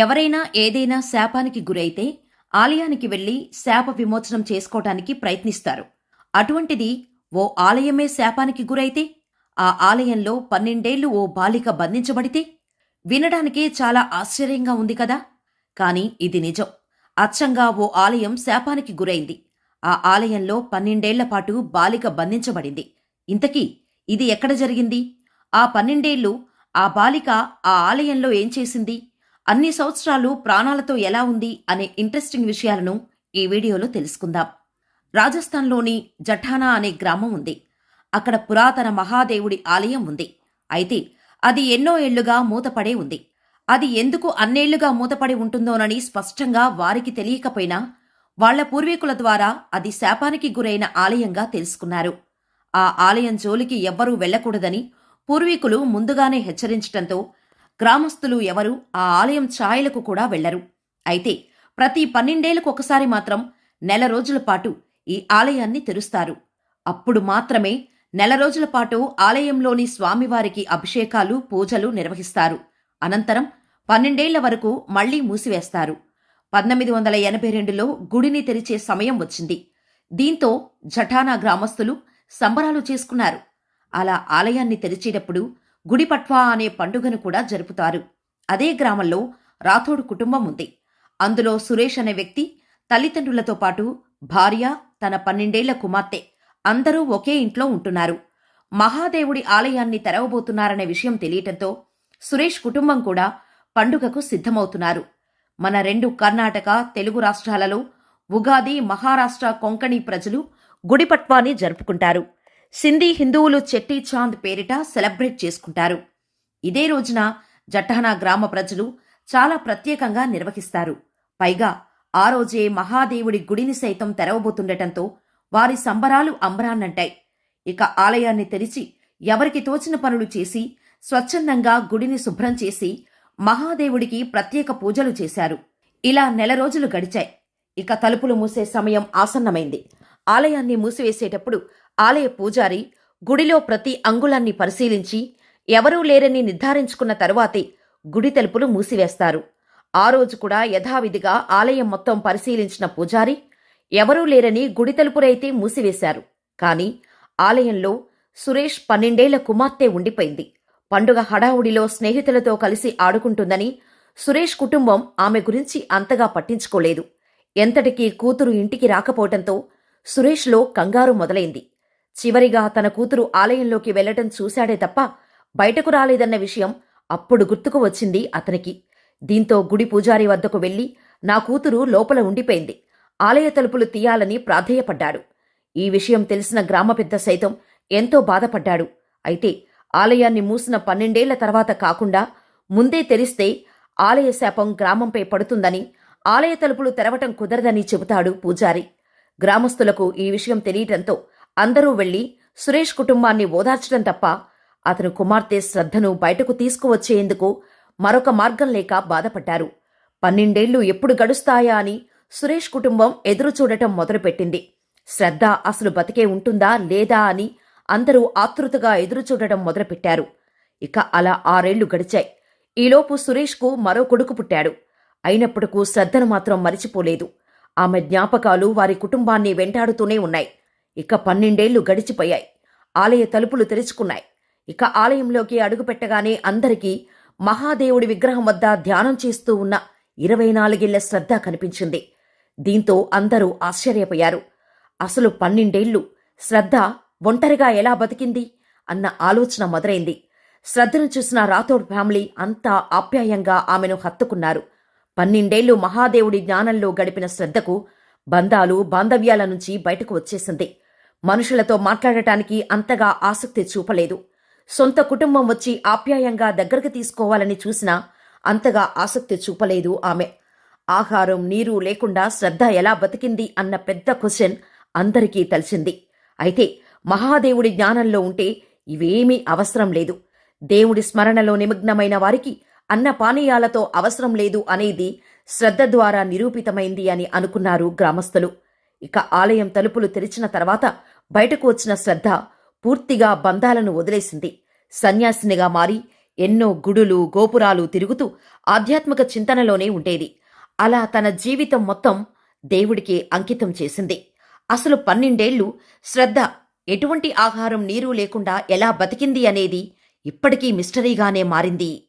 ఎవరైనా ఏదైనా శాపానికి గురైతే ఆలయానికి వెళ్ళి శాప విమోచనం చేసుకోవటానికి ప్రయత్నిస్తారు. అటువంటిది ఓ ఆలయమే శాపానికి గురైతే ఆ ఆలయంలో పన్నెండేళ్ళు ఓ బాలిక బంధించబడితే వినడానికే చాలా ఆశ్చర్యంగా ఉంది కదా? కాని ఇది నిజం. అచ్చంగా ఓ ఆలయం శాపానికి గురైంది. ఆ ఆలయంలో పన్నెండేళ్ళపాటు బాలిక బంధించబడింది. ఇంతకీ ఇది ఎక్కడ జరిగింది? ఆ పన్నెండేళ్ళు ఆ బాలిక ఆ ఆలయంలో ఏం చేసింది? అన్ని సంవత్సరాలు ప్రాణాలతో ఎలా ఉంది అనే ఇంట్రెస్టింగ్ విషయాలను ఈ వీడియోలో తెలుసుకుందాం. రాజస్థాన్లోని జఠానా అనే గ్రామం ఉంది. అక్కడ పురాతన మహాదేవుడి ఆలయం ఉంది. అయితే అది ఎన్నో ఏళ్ళుగా మూతపడే ఉంది. అది ఎందుకు అన్నేళ్ళుగా మూతపడి ఉంటుందోనని స్పష్టంగా వారికి తెలియకపోయినా వాళ్ళ పూర్వీకుల ద్వారా అది శాపానికి గురైన ఆలయంగా తెలుసుకున్నారు. ఆ ఆలయం జోలికి ఎవ్వరూ వెళ్ళకూడదని పూర్వీకులు ముందుగానే హెచ్చరించటంతో గ్రామస్తులు ఎవరూ ఆ ఆలయం ఛాయలకు కూడా వెళ్ళరు అయితే ప్రతి పన్నెండేళ్ళకు ఒకసారి మాత్రం నెల రోజుల పాటు ఈ ఆలయాన్ని తెరుస్తారు. అప్పుడు మాత్రమే నెల రోజుల పాటు ఆలయంలోని స్వామివారికి అభిషేకాలు పూజలు నిర్వహిస్తారు. అనంతరం పన్నెండేళ్ళ వరకు మళ్ళీ మూసివేస్తారు. పంతొమ్మిది వందల ఎనభై రెండులో గుడిని తెరిచే సమయం వచ్చింది. దీంతో జఠానా గ్రామస్తులు సంబరాలు చేసుకున్నారు. అలా ఆలయాన్ని తెరిచేటప్పుడు గుడిపట్వా అనే పండుగను కూడా జరుపుతారు. అదే గ్రామంలో రాథోడ్ కుటుంబం ఉంది. అందులో సురేష్ అనే వ్యక్తి తల్లిదండ్రులతో పాటు భార్య తన పన్నెండేళ్ళ కుమార్తె అందరూ ఒకే ఇంట్లో ఉంటున్నారు. మహాదేవుడి ఆలయాన్ని తెరవబోతున్నారనే విషయం తెలియటంతో సురేష్ కుటుంబం కూడా పండుగకు సిద్ధమవుతున్నారు. మన రెండు కర్ణాటక తెలుగు రాష్ట్రాలలో ఉగాది మహారాష్ట్ర కొంకణి ప్రజలు గుడిపట్వాని జరుపుకుంటారు. సింధీ హిందువులు చెట్టి చాంద్ పేరిట సెలబ్రేట్ చేసుకుంటారు. ఇదే రోజున జఠానా గ్రామ ప్రజలు చాలా ప్రత్యేకంగా నిర్వహిస్తారు. పైగా ఆ రోజే మహాదేవుడి గుడిని సైతం తెరవబోతుండటంతో వారి సంబరాలు అంబరాన్నంటాయి. ఇక ఆలయాన్ని తెరిచి ఎవరికి తోచిన పనులు చేసి స్వచ్ఛందంగా గుడిని శుభ్రం చేసి మహాదేవుడికి ప్రత్యేక పూజలు చేశారు. ఇలా నెల రోజులు గడిచాయి. ఇక తలుపులు మూసే సమయం ఆసన్నమైంది. ఆలయాన్ని మూసివేసేటప్పుడు ఆలయ పూజారి గుడిలో ప్రతి అంగుళాన్ని పరిశీలించి ఎవరూ లేరని నిర్ధారించుకున్న తరువాతే గుడి తలుపులు మూసివేస్తారు. ఆ రోజు కూడా యథావిధిగా ఆలయం మొత్తం పరిశీలించిన పూజారి ఎవరూ లేరని గుడి తలుపులైతే మూసివేశారు. కాని ఆలయంలో సురేష్ పన్నెండేళ్ళ కుమార్తె ఉండిపోయింది. పండుగ హడావుడిలో స్నేహితులతో కలిసి ఆడుకుంటుందని సురేష్ కుటుంబం ఆమె గురించి అంతగా పట్టించుకోలేదు. ఎంతటికీ కూతురు ఇంటికి రాకపోవటంతో సురేష్లో కంగారు మొదలైంది. చివరిగా తన కూతురు ఆలయంలోకి వెళ్ళటం చూశాడే తప్ప బయటకు రాలేదన్న విషయం అప్పుడు గుర్తుకు వచ్చింది అతనికి. దీంతో గుడి పూజారి వద్దకు వెళ్ళి నా కూతురు లోపల ఉండిపోయింది. ఆలయ తలుపులు తీయాలని ప్రాధేయపడ్డాడు. ఈ విషయం తెలిసిన గ్రామ పెద్ద సైతం ఎంతో బాధపడ్డాడు. అయితే ఆలయాన్ని మూసిన పన్నెండేళ్ళ తర్వాత కాకుండా ముందే తెరిస్తే ఆలయ శాపం గ్రామంపై పడుతుందని ఆలయ తలుపులు తెరవటం కుదరదని చెబుతాడు పూజారి. గ్రామస్తులకు ఈ విషయం తెలియటంతో అందరూ వెళ్ళి సురేష్ కుటుంబాన్ని ఓదార్చడం తప్ప అతను కుమార్తె శ్రద్ధను బయటకు తీసుకువచ్చేందుకు మరొక మార్గం లేక బాధపడ్డారు. పన్నెండేళ్ళు ఎప్పుడు గడుస్తాయా అని సురేష్ కుటుంబం ఎదురు చూడటం మొదలుపెట్టింది. శ్రద్ధ అసలు బతికే ఉంటుందా లేదా అని అందరూ ఆతృతగా ఎదురుచూడటం మొదలుపెట్టారు. ఇక అలా ఆరేళ్ళు గడిచాయి. ఈలోపు సురేష్కు మరో కొడుకు పుట్టాడు. అయినప్పటికూ శ్రద్ధను మాత్రం మరిచిపోలేదు. ఆమె జ్ఞాపకాలు వారి కుటుంబాన్ని వెంటాడుతూనే ఉన్నాయి. ఇక పన్నెండేళ్ళు గడిచిపోయాయి. ఆలయ తలుపులు తెరుచుకున్నాయి. ఇక ఆలయంలోకి అడుగుపెట్టగానే అందరికీ మహాదేవుడి విగ్రహం వద్ద ధ్యానం చేస్తూ ఉన్న ఇరవై నాలుగేళ్ళ శ్రద్ధ కనిపించింది. దీంతో అందరూ ఆశ్చర్యపోయారు. అసలు పన్నెండేళ్ళు? శ్రద్ధ ఒంటరిగా ఎలా బతికింది? అన్న ఆలోచన మొదలైంది. శ్రద్ధను చూసిన రాథోడ్ ఫ్యామిలీ అంతా ఆప్యాయంగా ఆమెను హత్తుకున్నారు. పన్నెండేళ్ళు మహాదేవుడి జ్ఞానంలో గడిపిన శ్రద్ధకు బంధాలు బాంధవ్యాల నుంచి బయటకు వచ్చేసింది. మనుషులతో మాట్లాడటానికి అంతగా ఆసక్తి చూపలేదు. సొంత కుటుంబం వచ్చి ఆప్యాయంగా దగ్గరకు తీసుకోవాలని చూసినా అంతగా ఆసక్తి చూపలేదు ఆమె. ఆహారం నీరు లేకుండా శ్రద్ధ ఎలా బతికింది అన్న పెద్ద క్వశ్చన్ అందరికీ తెలిసింది. అయితే మహాదేవుడి జ్ఞానంలో ఉంటే ఇవేమీ అవసరం లేదు. దేవుడి స్మరణలో నిమగ్నమైన వారికి అన్న పానీయాలతో అవసరం లేదు అనేది శ్రద్ధ ద్వారా నిరూపితమైంది అని అనుకున్నారు గ్రామస్తులు. ఇక ఆలయం తలుపులు తెరిచిన తర్వాత బయటకు వచ్చిన శ్రద్ధ పూర్తిగా బంధాలను వదిలేసింది. సన్యాసినిగా మారి ఎన్నో గుడులు గోపురాలు తిరుగుతూ ఆధ్యాత్మిక చింతనలోనే ఉండేది. అలా తన జీవితం మొత్తం దేవుడికి అంకితం చేసింది. అసలు పన్నెండేళ్ళు శ్రద్ధ ఎటువంటి ఆహారం నీరు లేకుండా ఎలా బతికింది అనేది ఇప్పటికీ మిస్టరీగానే మారింది.